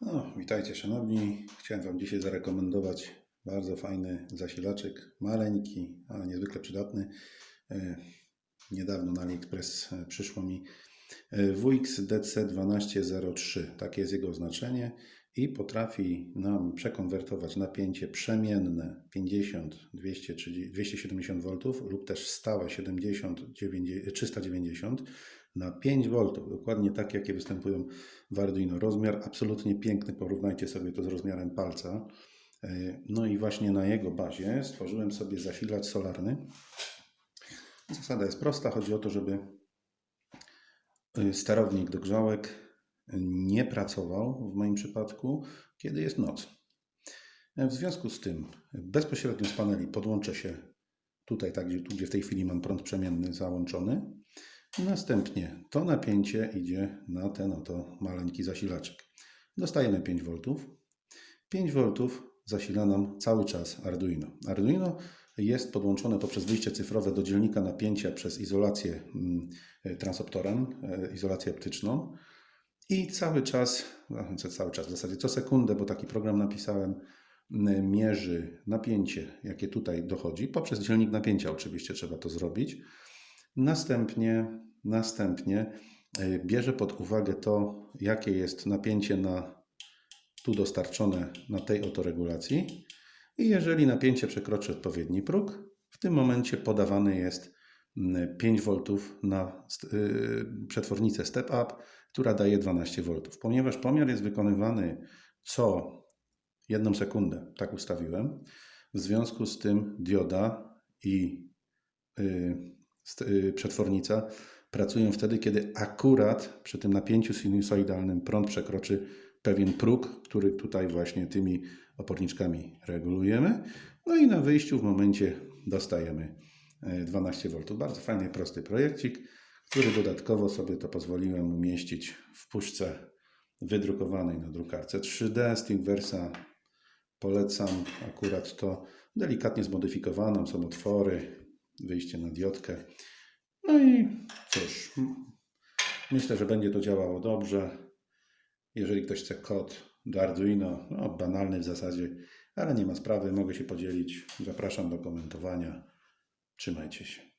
No, witajcie szanowni. Chciałem Wam dzisiaj zarekomendować bardzo fajny zasilaczek, maleńki, ale niezwykle przydatny. E, Niedawno na AliExpress e, przyszło mi e, WX DC1203, takie jest jego oznaczenie i potrafi nam przekonwertować napięcie przemienne 50, 230, 270 V lub też stałe 70, 90, 390 na 5 V, dokładnie tak jakie występują w Arduino. Rozmiar absolutnie piękny, porównajcie sobie to z rozmiarem palca. No i właśnie na jego bazie stworzyłem sobie zasilacz solarny. Zasada jest prosta, chodzi o to, żeby sterownik do grzałek nie pracował w moim przypadku, kiedy jest noc. W związku z tym bezpośrednio z paneli podłączę się tutaj, tak gdzie, tu, gdzie w tej chwili mam prąd przemienny załączony. Następnie to napięcie idzie na ten oto maleńki zasilaczek. Dostajemy 5V. 5V zasila nam cały czas Arduino. Arduino jest podłączone poprzez wyjście cyfrowe do dzielnika napięcia przez izolację mm, transoptorem, e, izolację optyczną i cały czas, co cały czas w zasadzie co sekundę, bo taki program napisałem, mierzy napięcie, jakie tutaj dochodzi, poprzez dzielnik napięcia oczywiście trzeba to zrobić. Następnie, następnie e, bierze pod uwagę to, jakie jest napięcie na tu dostarczone na tej oto regulacji. I jeżeli napięcie przekroczy odpowiedni próg, w tym momencie podawany jest mm, 5 V na yy, przetwornicę Step Up, która daje 12 V. Ponieważ pomiar jest wykonywany co jedną sekundę, tak ustawiłem, w związku z tym dioda i st- yy, przetwornica pracują wtedy, kiedy akurat przy tym napięciu sinusoidalnym prąd przekroczy pewien próg, który tutaj właśnie tymi oporniczkami regulujemy. No i na wyjściu w momencie dostajemy e, 12 V. Bardzo fajny, prosty projekcik, który dodatkowo sobie to pozwoliłem umieścić w puszce wydrukowanej na drukarce 3D Stickversa. Polecam akurat to delikatnie zmodyfikowaną. Są otwory, wyjście na diodkę. No i cóż, myślę, że będzie to działało dobrze. Jeżeli ktoś chce kod do Arduino, no banalny w zasadzie, ale nie ma sprawy, mogę się podzielić. Zapraszam do komentowania. Trzymajcie się.